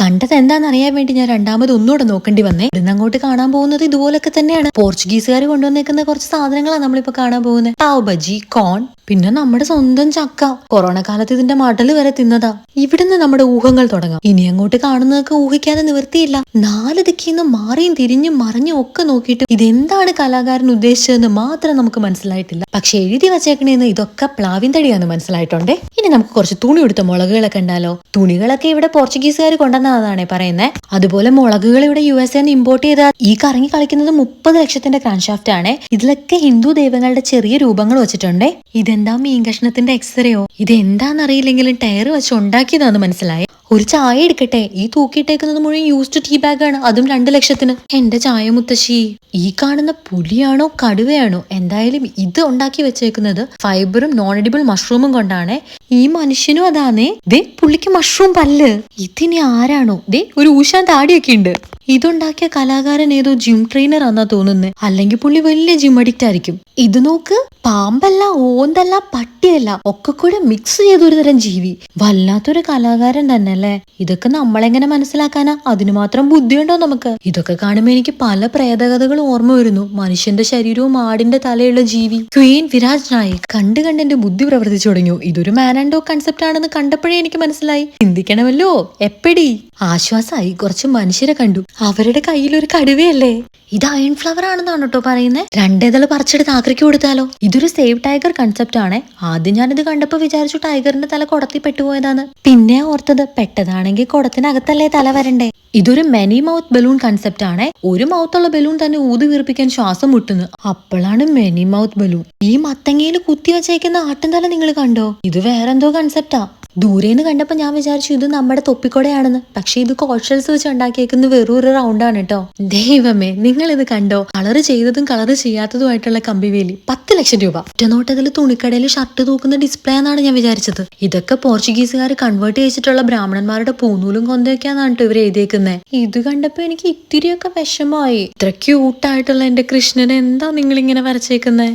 കണ്ടത് എന്താണെന്ന് അറിയാൻ വേണ്ടി ഞാൻ രണ്ടാമത് ഒന്നുകൂടെ നോക്കേണ്ടി വന്നേ. ഇന്ന് അങ്ങോട്ട് കാണാൻ പോകുന്നത് ഇതുപോലൊക്കെ തന്നെയാണ്. പോർച്ചുഗീസുകാർ കൊണ്ടുവന്നേക്കുന്ന കുറച്ച് സാധനങ്ങളാണ് നമ്മളിപ്പോ കാണാൻ പോകുന്നത്. പാവ് ബജി കോൺ പിന്നെ നമ്മുടെ സ്വന്തം ചക്ക. കൊറോണ കാലത്ത് ഇതിന്റെ മടൽ വരെ തിന്നതാ. ഇവിടുന്ന് നമ്മുടെ ഊഹങ്ങൾ തുടങ്ങാം. ഇനി അങ്ങോട്ട് കാണുന്നതൊക്കെ ഊഹിക്കാതെ നിവൃത്തിയില്ല നാല് ദിക്കിന്ന് മാറിയും തിരിഞ്ഞും മറിഞ്ഞും ഒക്കെ നോക്കിയിട്ട് ഇതെന്താണ് കലാകാരൻ ഉദ്ദേശിച്ചതെന്ന് മാത്രം നമുക്ക് മനസ്സിലായിട്ടില്ല. പക്ഷെ എഴുതി വച്ചേക്കണേന്ന് ഇതൊക്കെ പ്ലാവിൻ തടിയാന്ന് മനസ്സിലായിട്ടുണ്ടേ? ഇനി നമുക്ക് കുറച്ച് തുണി കൊടുത്ത മുളകുകളൊക്കെ ഉണ്ടല്ലോ തുണികളൊക്കെ ഇവിടെ പോർച്ചുഗീസുകാർ കൊണ്ടുവന്നതാണേ പറയുന്നത് അതുപോലെ മുളകുകൾ ഇവിടെ യു എസ് എന്ന് ഇമ്പോർട്ട് ചെയ്ത ഈ കറങ്ങി കളിക്കുന്നത് മുപ്പത് ലക്ഷത്തിന്റെ ക്രാൻഷാഫ്റ്റ് ആണ്. ഇതിലൊക്കെ ഹിന്ദു ദൈവങ്ങളുടെ ചെറിയ രൂപങ്ങൾ വെച്ചിട്ടുണ്ട്. ഇതെന്താ മീൻ കഷ്ണത്തിന്റെ എക്സ്റേയോ ഇതെന്താന്നറിയില്ലെങ്കിലും ടയർ വെച്ച് ഉണ്ടാക്കിയതാന്ന് മനസ്സിലായി? ഒരു ചായ എടുക്കട്ടെ? ഈ തൂക്കിയിട്ടേക്കുന്നത് മുഴുവൻ യൂസ്ഡ് ടീ ബാഗ് ആണ്. അതും രണ്ട് ലക്ഷത്തിന്. എന്റെ ചായ മുത്തശ്ശി. ഈ കാണുന്ന പുലിയാണോ കടുവയാണോ? എന്തായാലും ഇത് ഉണ്ടാക്കി വെച്ചേക്കുന്നത് ഫൈബറും നോൺ എഡിബിൾ മഷ്റൂമും കൊണ്ടാണ്. ഈ മനുഷ്യനും അതാന്നേ. ദേ പുള്ളിക്ക് മഷ്റൂം പല്ല്. ഇതിനി ആരാണോ? ദേ ഒരു ഊഷാൻ താടിയൊക്കെ ഉണ്ട്. ഇതുണ്ടാക്കിയ കലാകാരൻ ഏതോ ജിം ട്രെയിനർ ആന്നാ തോന്നുന്നത് അല്ലെങ്കിൽ പുള്ളി വലിയ ജിം അഡിക്റ്റ് ആയിരിക്കും. ഇത് നോക്ക്. പാമ്പല്ല ഓന്തല്ല പട്ടിയല്ല ഒക്കെ കൂടെ മിക്സ് ചെയ്തൊരു തരം ജീവി. വല്ലാത്തൊരു കലാകാരൻ തന്നെ. അല്ലേ ഇതൊക്കെ നമ്മളെങ്ങനെ മനസ്സിലാക്കാനാ? അതിനു മാത്രം ബുദ്ധിയുണ്ടോ നമുക്ക്? ഇതൊക്കെ കാണുമ്പോൾ എനിക്ക് പല പ്രേതകഥകളും ഓർമ്മ വരുന്നു. മനുഷ്യന്റെ ശരീരവും ആടിന്റെ തലയുള്ള ജീവി. ക്വീൻ വിരാജ് നായിക് കണ്ടു കണ്ട് എന്റെ ബുദ്ധി പ്രവർത്തിച്ചു തുടങ്ങി. ഇതൊരു മാൻ ആൻഡ് ഡോ കൺസെപ്റ്റ് ആണെന്ന് കണ്ടപ്പോഴേ എനിക്ക് മനസ്സിലായി. ചിന്തിക്കണമല്ലോ? എപ്പടി? ആശ്വാസമായി കുറച്ച് മനുഷ്യരെ കണ്ടു. അവരുടെ കയ്യിൽ ഒരു കടുവയല്ലേ? ഇത് അയൺ ഫ്ലവർ ആണെന്നാണ് കേട്ടോ പറയുന്നത് രണ്ടേതൾ പറിച്ചെടുത്ത് ആക്രിക്ക് കൊടുത്താലോ? ഇതൊരു സേവ് ടൈഗർ കൺസെപ്റ്റ് ആണ്. ആദ്യം ഞാനിത് കണ്ടപ്പോ വിചാരിച്ചു ടൈഗറിന്റെ തല കുടത്തി പെട്ടുപോയതാണ് പിന്നെ ഓർത്തത് പെട്ടതാണെങ്കിൽ കുടത്തിനകത്തല്ലേ തല വരണ്ടേ? ഇതൊരു മെനി മൗത്ത് ബലൂൺ കൺസെപ്റ്റ് ആണ്. ഒരു മൗത്തുള്ള ബലൂൺ തന്നെ ഊതി വീർപ്പിക്കാൻ ശ്വാസം മുട്ടുന്നു. അപ്പോഴാണ് മെനി മൗത്ത് ബലൂൺ ഈ മത്തങ്ങയിൽ കുത്തി വെച്ചേക്കുന്ന ആട്ടിൻതല നിങ്ങൾ കണ്ടോ? ഇത് വേറെന്തോ കൺസെപ്റ്റാ ദൂരേന്ന് കണ്ടപ്പോൾ ഞാൻ വിചാരിച്ചു ഇത് നമ്മുടെ തൊപ്പിക്കൊടയാണെന്ന്. പക്ഷെ ഇത് കോഷൽസ് വെച്ച് ഉണ്ടാക്കിയേക്കുന്ന വെറും ഒരു റൗണ്ടാണ് കേട്ടോ ദൈവമേ നിങ്ങൾ ഇത് കണ്ടോ? കളർ ചെയ്തതും കളർ ചെയ്യാത്തതുമായിട്ടുള്ള കമ്പിവേലി. പത്ത് ലക്ഷം രൂപ. ഒറ്റനോട്ടത്തിൽ തുണിക്കടയിൽ ഷർട്ട് തൂക്കുന്ന ഡിസ്പ്ലേ എന്നാണ് ഞാൻ വിചാരിച്ചത്. ഇതൊക്കെ പോർച്ചുഗീസുകാർ കൺവേർട്ട് ചെയ്തിട്ടുള്ള ബ്രാഹ്മണന്മാരുടെ പൂനൂലും കൊന്തയൊക്കെയാന്നാണ് കേട്ടോ ഇവർ എഴുതിയേക്കുന്നത് ഇത് കണ്ടപ്പോ എനിക്ക് ഇത്തിരിയൊക്കെ വിഷമമായി. ഇത്ര ക്യൂട്ടായിട്ടുള്ള എന്റെ കൃഷ്ണനെ എന്താ നിങ്ങൾ ഇങ്ങനെ വരച്ചേക്കുന്നത്